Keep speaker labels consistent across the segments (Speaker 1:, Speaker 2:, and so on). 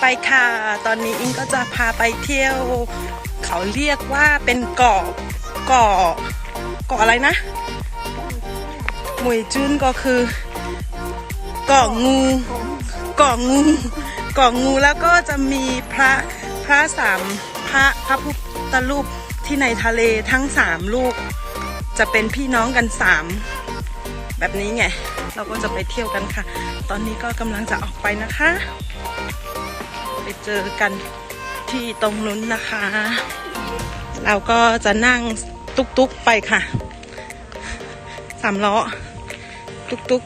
Speaker 1: ไปค่ะ ตอนนี้อิงก็จะพาไปเที่ยว เขาเรียกว่าเป็นเกาะเกาะเกาะอะไรนะหมวยจุนก็คือเกาะงูเกาะงูเกาะงูแล้วก็จะมีพระพระสามพระพระพุทธรูปที่ในทะเลทั้งสามลูก จะเป็นพี่น้องกันสามแบบนี้ไง เราก็จะไปเที่ยวกันค่ะ ตอนนี้ก็กำลังจะออกไปนะคะ เจอกันที่ตรงนู้นนะคะ เราก็จะนั่งตุกๆไปค่ะสามล้อ ตุก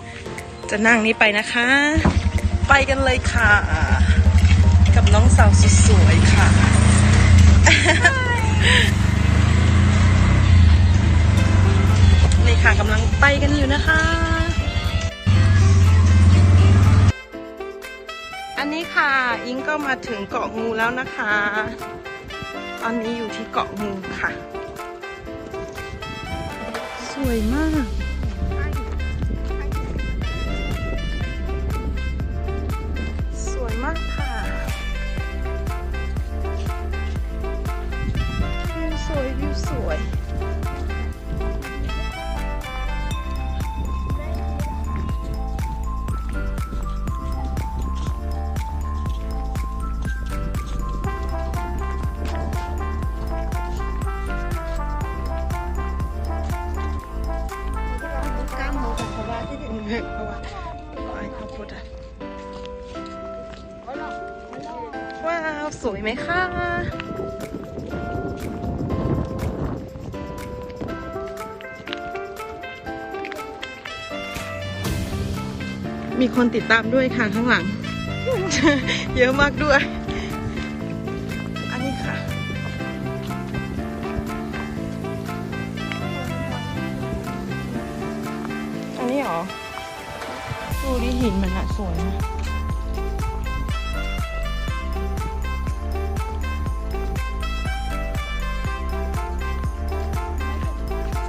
Speaker 1: ๆ จะนั่งนี้ไปนะคะ ไปกันเลยค่ะ กับน้องสาวสุดสวยค่ะนี่ค่ะกำลังไปกันอยู่นะคะ อิงก็มาถึงเกาะงูแล้วนะคะ ตอนนี้อยู่ที่เกาะงูค่ะ สวยมาก สวยไหมคะมีคนติดตามด้วยค่ะข้างหลัง เยอะมากด้วย อันนี้ค่ะ อันนี้เหรอ ดูดิหินมันอะสวยนะ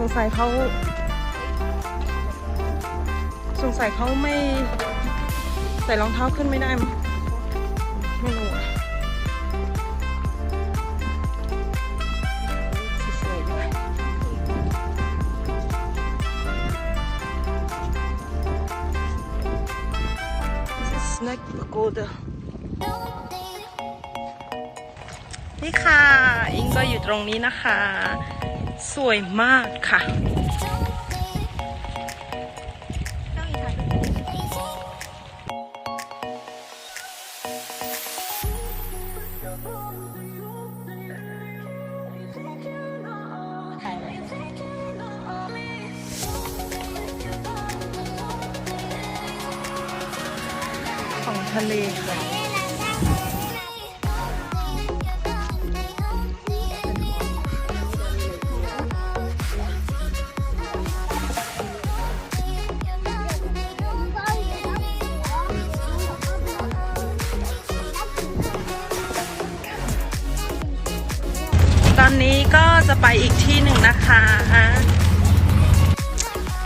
Speaker 1: สงสัยเขาสงสัยเขาไม่ใส่รองเท้าขึ้นไม่ได้มั้งไม่รู้อะสวยๆด้วย Snack pagoda นี่ค่ะ อิงก็อยู่ตรงนี้นะคะ สวยมากค่ะของทะเลค่ะ อนนี้ก็จะไปอีกที่หนึ่งนะคะ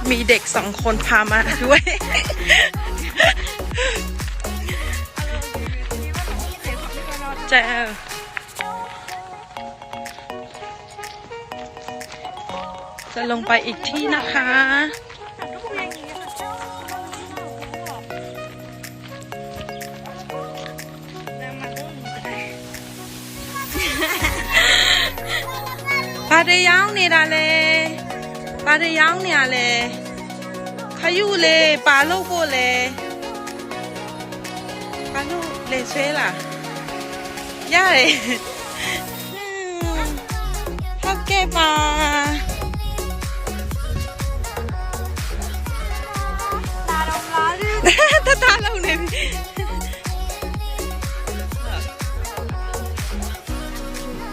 Speaker 1: มีเด็กสองคนพามาด้วยเจอจะลงไปอีกที่นะคะ ပါရယောင်းနေတာလေပါရယောင်းနေရလေခယူလေပါလို့ဖို့လေပါလို့လေဆွဲလာရတယ်ဟုတ်ကဲ့ပါ
Speaker 2: ตาดำร้อน
Speaker 1: ตาตาလုံးနေပြီ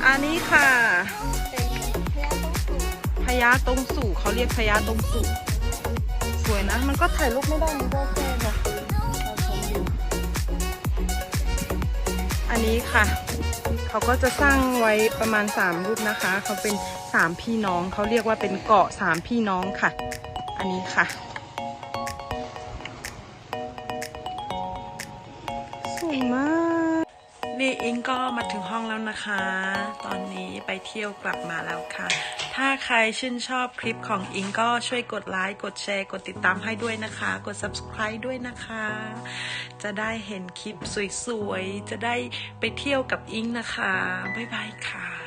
Speaker 1: อันนี้ค่ะ พญาตรงสู่เขาเรียกพญาตรงสู่สวยนะ มันก็ถ่ายรูปไม่ได้มันก็แค่แบบเราชมวิวอันนี้ค่ะ เขาก็จะสร้างไว้ประมาณ 3 รูปนะคะ เขาเป็น 3 พี่น้องเขาเรียกว่าเป็นเกาะ 3 พี่น้องค่ะ อันนี้ค่ะ สวยมาก นี่อิงก็มาถึงห้องแล้วนะคะ ตอนนี้ไปเที่ยวกลับมาแล้วค่ะ ถ้าใครชื่นชอบคลิปของอิงก็ช่วยกดไลค์ กดแชร์ กดติดตามให้ด้วยนะคะ กด subscribe ด้วยนะคะ จะได้เห็นคลิปสวยๆ จะได้ไปเที่ยวกับอิงนะคะ บ๊ายบายค่ะ